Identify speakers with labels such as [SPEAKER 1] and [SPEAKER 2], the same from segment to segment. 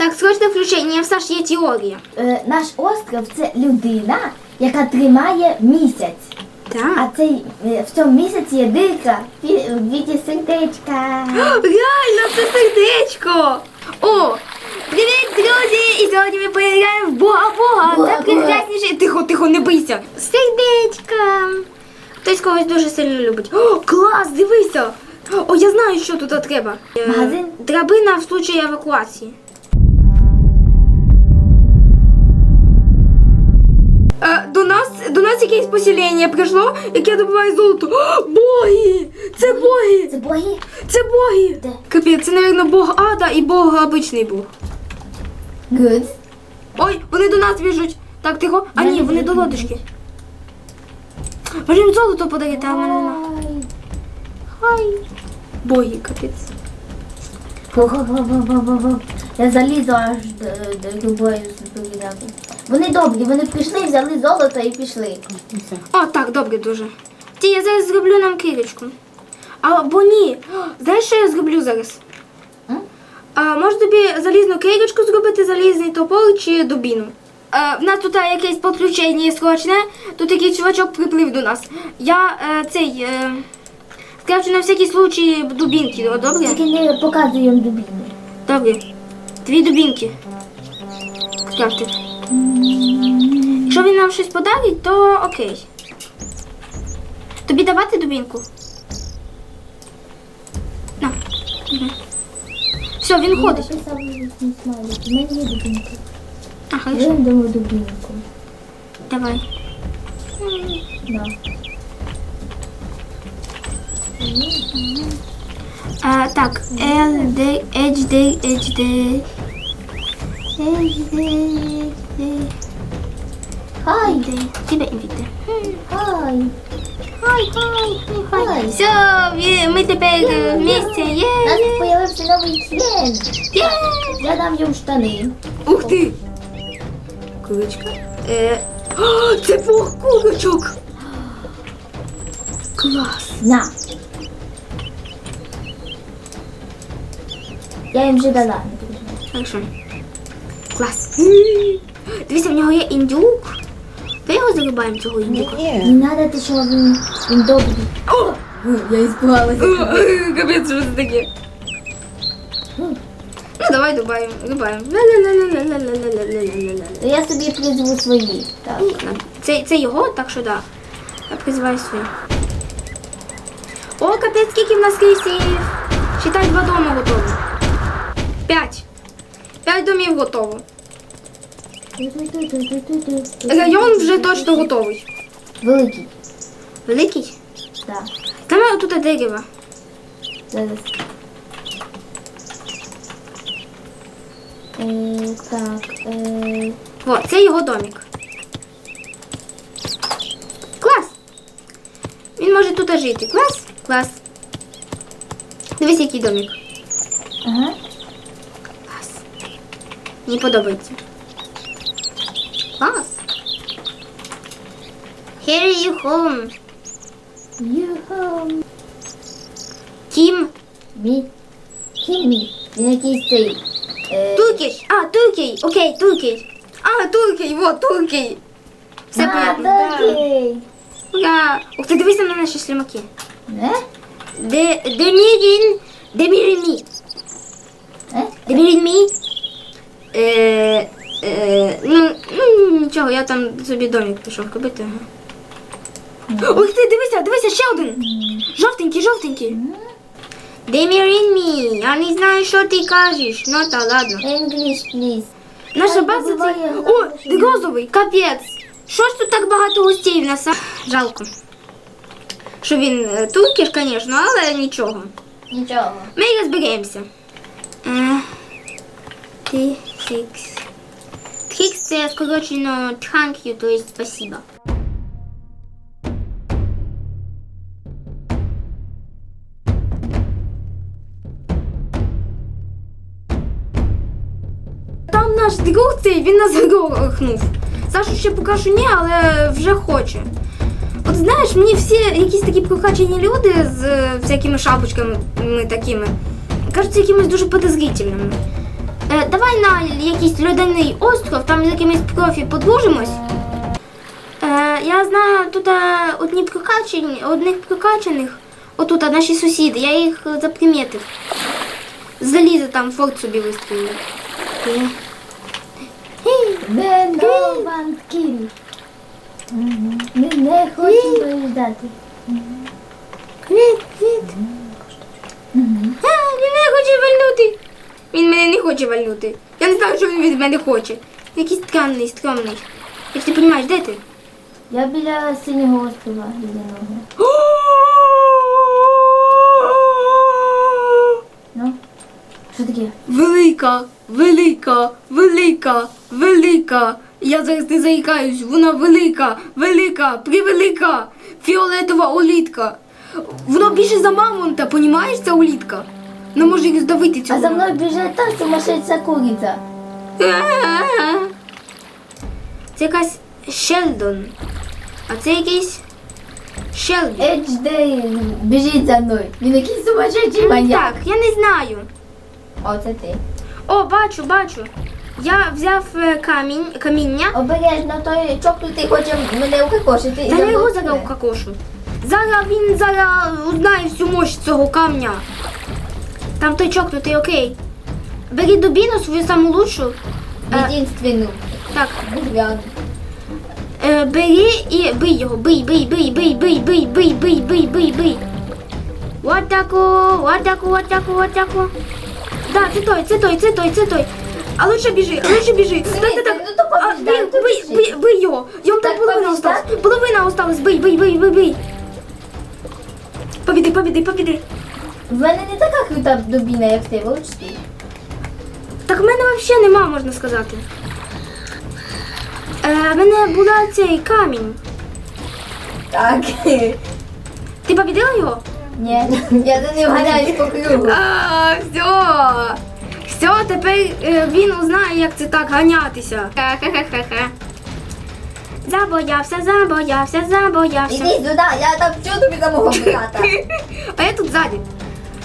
[SPEAKER 1] Так, срочне включення, в Саш є теорія.
[SPEAKER 2] Е, наш остров це людина, яка тримає місяць. А
[SPEAKER 1] Так.
[SPEAKER 2] цей е, в цьому місяці є дирка в віді сердечка.
[SPEAKER 1] Реально, це сердечко! О! Привіт, друзі! І сьогодні ми поіграємо в Бога Бога.
[SPEAKER 2] Бога,
[SPEAKER 1] Це прекрасніше. Тихо, тихо, не бийся. Сердечка. Хтось когось дуже сильно любить. О, клас, дивися! О, я знаю, що тут треба. Е,
[SPEAKER 2] Магазин?
[SPEAKER 1] Драбина в случаї евакуації. Е, До нас, до нас якесь поселення прийшло, яке добуває золото. О, боги! Це боги!
[SPEAKER 2] Це боги?
[SPEAKER 1] Це боги!
[SPEAKER 2] Де?
[SPEAKER 1] Капець, це, мабуть, бог ада і бог обичний бог.
[SPEAKER 2] Good.
[SPEAKER 1] Ой, вони до нас біжуть. Так, тихо. А ні, вони до лодочки. Може їм золото подарити, а в мене нема. Хай. Боги, капець.
[SPEAKER 2] Хо-хо-хо-хо-хо-хо. Я залізу аж до, до любої супервідати. Вони добрі, вони пішли, взяли золото і пішли.
[SPEAKER 1] О, так, добре дуже. Ті, я зараз зроблю нам кирочку. Або ні. Знаєш, що я зроблю зараз? А, може тобі залізну кирочку зробити, залізний топор чи дубіну? А, в нас тут якесь підключення срочне. Тут якийсь чувачок приплив до нас. Я е, цей. Е, скрафчу на всякий случай дубінки, о, добре?
[SPEAKER 2] Тільки не показуємо дубіни.
[SPEAKER 1] Добре. Дві дубінки. Скрафтив. Якщо він нам щось подарить, то окей. Тобі давати дубінку? На. Мгм. Все, він ходить.
[SPEAKER 2] Я написав смайлик. У мене є дубінка.
[SPEAKER 1] А, хорошо.
[SPEAKER 2] Я дамо дубінку.
[SPEAKER 1] Давай.
[SPEAKER 2] Да.
[SPEAKER 1] А, так, L, D, H, D, H, D. H, D, D,
[SPEAKER 2] Хай,
[SPEAKER 1] D. Тебе інвіти.
[SPEAKER 2] хай.
[SPEAKER 1] Хай, хай, хай,
[SPEAKER 2] Хай.
[SPEAKER 1] Все, ми тепер вместе. Є,
[SPEAKER 2] У нас
[SPEAKER 1] є,
[SPEAKER 2] появився новий член.
[SPEAKER 1] є.
[SPEAKER 2] Я дам йому штани.
[SPEAKER 1] Ух ти! Курочка. Е, о, це бог курочок! Клас!
[SPEAKER 2] На. Я їм вже дала.
[SPEAKER 1] Хорошо. Клас. Дивіться, в нього є індюк. Та його зарубаємо цього індюка.
[SPEAKER 2] Не треба те, що він, він добрий.
[SPEAKER 1] О!
[SPEAKER 2] Я іспугалася.
[SPEAKER 1] Капець, що це таке? Ну, давай дубаємо, дубаємо.
[SPEAKER 2] Я собі призву свої. Так.
[SPEAKER 1] Це, це його, так що да. Я призиваю свої. О, капець, скільки в нас кейсів. Считай, два дома готово. П'ять. П'ять домів готово. Район вже точно готовий.
[SPEAKER 2] Великий.
[SPEAKER 1] Великий?
[SPEAKER 2] Так.
[SPEAKER 1] Там тут дерево.
[SPEAKER 2] Зараз. Е, так. Е,
[SPEAKER 1] О, це його домик. Клас. Він може тут жити. Клас? Клас. Дивись, який домик.
[SPEAKER 2] ага.
[SPEAKER 1] Клас. Мені подобається. fast. Here you home.
[SPEAKER 2] You
[SPEAKER 1] home.
[SPEAKER 2] Kim? Me. Kim. Me. States. Uh,
[SPEAKER 1] ah, ee... Turkish. А, Turkey. Окей, okay, Turkey. Ah, Turkey, вот, Turkey. Все
[SPEAKER 2] а,
[SPEAKER 1] понятно.
[SPEAKER 2] Turkey.
[SPEAKER 1] Да. Ух ти, дивися на наші слимаки.
[SPEAKER 2] Не?
[SPEAKER 1] Де, Демірін, Демірін
[SPEAKER 2] мі.
[SPEAKER 1] Демірін мі. Е, е, ну, ну, нічого, я там собі домик пішов робити. Ага. Ух ти, дивися, дивися, ще один. Жовтенький, жовтенький. Демірін мій, я не знаю, що ти кажеш. Ну, та ладно.
[SPEAKER 2] English, please.
[SPEAKER 1] Наша база це... О, розовий, капець. Що ж тут так багато гостей в нас? а? Жалко. Що він е, туркіш, звісно, але нічого.
[SPEAKER 2] Нічого.
[SPEAKER 1] Ми розберемося. Е, Ти хікс. Хікс це скорочено thank you, то есть спасибо. Там наш друг цей, він нас грохнув. Сашу ще поки що ні, але вже хоче. От знаєш, мені всі якісь такі прокачані люди з е, всякими шапочками такими кажуться якимись дуже подозрительними. Е, давай на якийсь льодяний остров, там з якимись профі подружимось. Е, я знаю тут е, одні прокачені, одних прокачаних. Отут наші сусіди, я їх запримітив. Залізо там форт собі вистрілив. Е.
[SPEAKER 2] Ми не хочемо приїжджати.
[SPEAKER 1] Привіт, привіт. А, він мене хоче вальнути. Він мене не хоче вальнути. Я не знаю, що він від мене хоче. Якийсь странний, стрьомний. Як ти розумієш, де ти?
[SPEAKER 2] Я біля синього острова єдиного. Ну, що таке?
[SPEAKER 1] Велика, велика, велика, велика. Я зараз не заїкаюсь. Вона велика, велика, превелика, фіолетова улітка. Вона більше за мамонта, понімаєш, ця улітка? Вона може їх здавити цю.
[SPEAKER 2] А за мною біжить та сумасшедша куриця.
[SPEAKER 1] Це якась Шелдон. А це якийсь Шелбі.
[SPEAKER 2] Едж біжить за мною. Він якийсь сумасшедший маньяк.
[SPEAKER 1] Так, я не знаю.
[SPEAKER 2] О, це ти.
[SPEAKER 1] О, бачу, бачу. Я взяв е, камінь, каміння.
[SPEAKER 2] Обережно, той чокнутий хоче мене укокошити.
[SPEAKER 1] Та я його зараз укакошу. Зараз він зараз узнає всю мощь цього камня. Там той чокнутий, окей. Бери дубіну свою саму лучшу. Е,
[SPEAKER 2] Єдинственну.
[SPEAKER 1] так,
[SPEAKER 2] Дерев'яну.
[SPEAKER 1] е, бери і бий його. Бий, бий, бий, бий, бий, бий, бий, бий, бий, бий, бий. Вот таку, вот таку. Да, це той, це той, це той, це той. А лучше біжи, а лучше біжи. Так, так, так.
[SPEAKER 2] ну то
[SPEAKER 1] А,
[SPEAKER 2] побіждай,
[SPEAKER 1] бий,
[SPEAKER 2] то
[SPEAKER 1] бий,
[SPEAKER 2] біжи.
[SPEAKER 1] бий, бий його. Йому Так, половина
[SPEAKER 2] побіждай.
[SPEAKER 1] осталась. Половина осталась. Бий, бий, бий, бий, бий. Побіди, побіди, побіди.
[SPEAKER 2] В мене не така крута дубіна, як ти, вивчти.
[SPEAKER 1] Так в мене взагалі нема, можна сказати. Е, в мене була цей камінь.
[SPEAKER 2] Так.
[SPEAKER 1] Ти побідила його?
[SPEAKER 2] Ні, я за ним ганяюсь по кругу.
[SPEAKER 1] А, все. Все, тепер е, він узнає, як це так ганятися. Ха-ха-ха-ха. Забоявся, забоявся, забоявся.
[SPEAKER 2] Іди сюди, я там чую тобі за мого брата.
[SPEAKER 1] А я тут ззаді.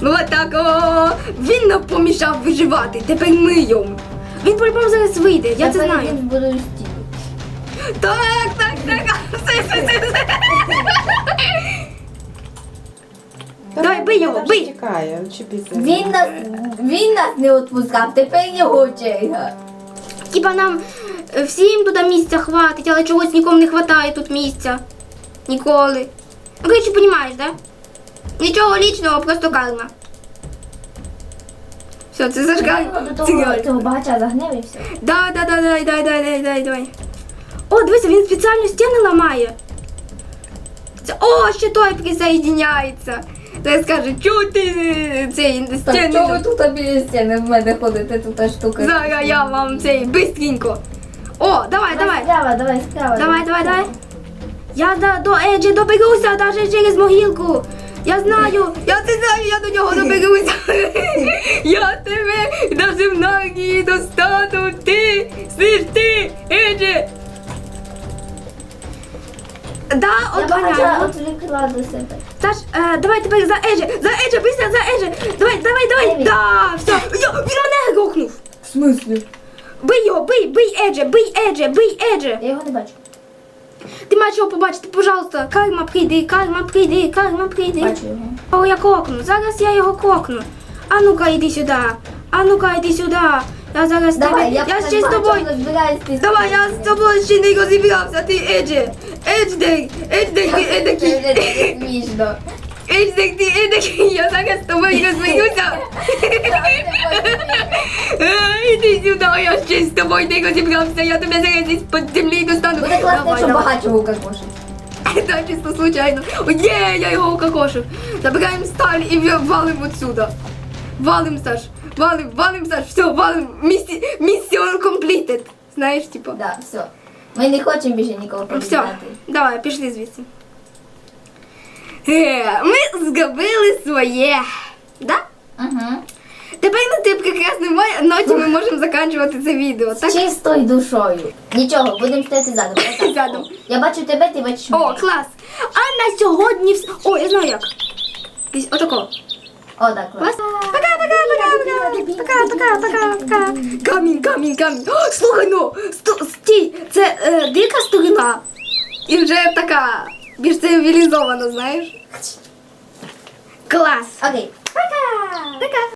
[SPEAKER 1] Ну от так о, він нам помішав виживати. Тепер ми йому. Він по-любому зараз вийде, я це знаю.
[SPEAKER 2] Він буду стіну.
[SPEAKER 1] Так, так, так. Все, все, все, все. Давай, бий його, бий.
[SPEAKER 3] ж Тікає, чіпіться.
[SPEAKER 2] Він нас, він нас не відпускав, тепер його черга.
[SPEAKER 1] Типа нам е, всім туди місця хватить, але чогось нікому не хватає тут місця. Ніколи. Ну, коротше, розумієш, да? Нічого лічного, просто карма. Все, це
[SPEAKER 2] до того, цього багача загнив і все.
[SPEAKER 1] Да, да, да, дай, дай, дай, дай, дай, давай. О, дивися, він спеціально стіни ламає. Це, о, ще той присоединяється. Та скаже, чого ти цей
[SPEAKER 2] Так,
[SPEAKER 1] стіни?
[SPEAKER 2] чого ви тут біля стіни в мене ходите, тут та штука.
[SPEAKER 1] Зараз я вам цей бистренько. О, давай, давай.
[SPEAKER 2] Справа, давай, справа.
[SPEAKER 1] Давай, давай, давай. Я до, до Еджі доберуся навіть через могилку. Я знаю, я це знаю, я до нього доберуся. Я тебе до земної достану. Ти, слиш ти, Еджі. Да,
[SPEAKER 2] Я багача до себе.
[SPEAKER 1] Саш, е, давай тепер за Еджі, за Еджі, быстро за Еджі. Давай, давай, давай.
[SPEAKER 2] Дев'ять.
[SPEAKER 1] Да, все. Йо, він мене грохнув.
[SPEAKER 2] В смислі?
[SPEAKER 1] Бий його, бий, бий Еджі, бий Еджі, бий Еджі.
[SPEAKER 2] Я його не бачу.
[SPEAKER 1] Ти маєш його побачити, пожалуйста. Карма прийди, карма прийди, карма прийди.
[SPEAKER 2] Бачу його.
[SPEAKER 1] О, я крокну. Зараз я його крокну. А ну-ка, йди сюди. А ну-ка, йди сюди. Я зараз
[SPEAKER 2] Давай,
[SPEAKER 1] тебе.
[SPEAKER 2] я,
[SPEAKER 1] ще з тобою. Давай, я з тобою ще не розібрався, ти Еджі. Едждек, Едждек, ти едакий.
[SPEAKER 2] смішно.
[SPEAKER 1] Едждек, ти едакий. Я зараз з тобою розберуся. Е, Іди сюди, я ще з тобою не розібрався. Я тебе зараз десь під землі достану.
[SPEAKER 2] Буде класно, якщо
[SPEAKER 1] давай.
[SPEAKER 2] багачого укокошить.
[SPEAKER 1] Чисто случайно. О, є, я його укокошив. Забираємо сталь і в- валим отсюда. Валим, Саш. Валим, валим, Саш. Все, валим. Місі... Місіон completed. Знаєш, типу.
[SPEAKER 2] Да, все. Ми не хочемо більше нікого
[SPEAKER 1] Все, давай, пішли звідси. Е, ми зробили своє. Да?
[SPEAKER 2] Угу.
[SPEAKER 1] Тепер на тій прекрасній мо- ноті ми можемо закінчувати це відео, так?
[SPEAKER 2] Чистою душою. Нічого, будемо стояти задом. Отак.
[SPEAKER 1] Задом.
[SPEAKER 2] Я бачу тебе, ти бачиш
[SPEAKER 1] О,
[SPEAKER 2] мене.
[SPEAKER 1] клас. А на сьогодні вс... О, я знаю як. Отако.
[SPEAKER 2] О, так, клас.
[SPEAKER 1] Пока, пока, пока, пока, пока, пока, пока, пока. Камінь, камінь, камінь. О, слухай, ну, сто- стій, це е, дика сторона. І вже така, більш цивілізовано, знаєш. Клас.
[SPEAKER 2] Окей. Пока!
[SPEAKER 1] Пока.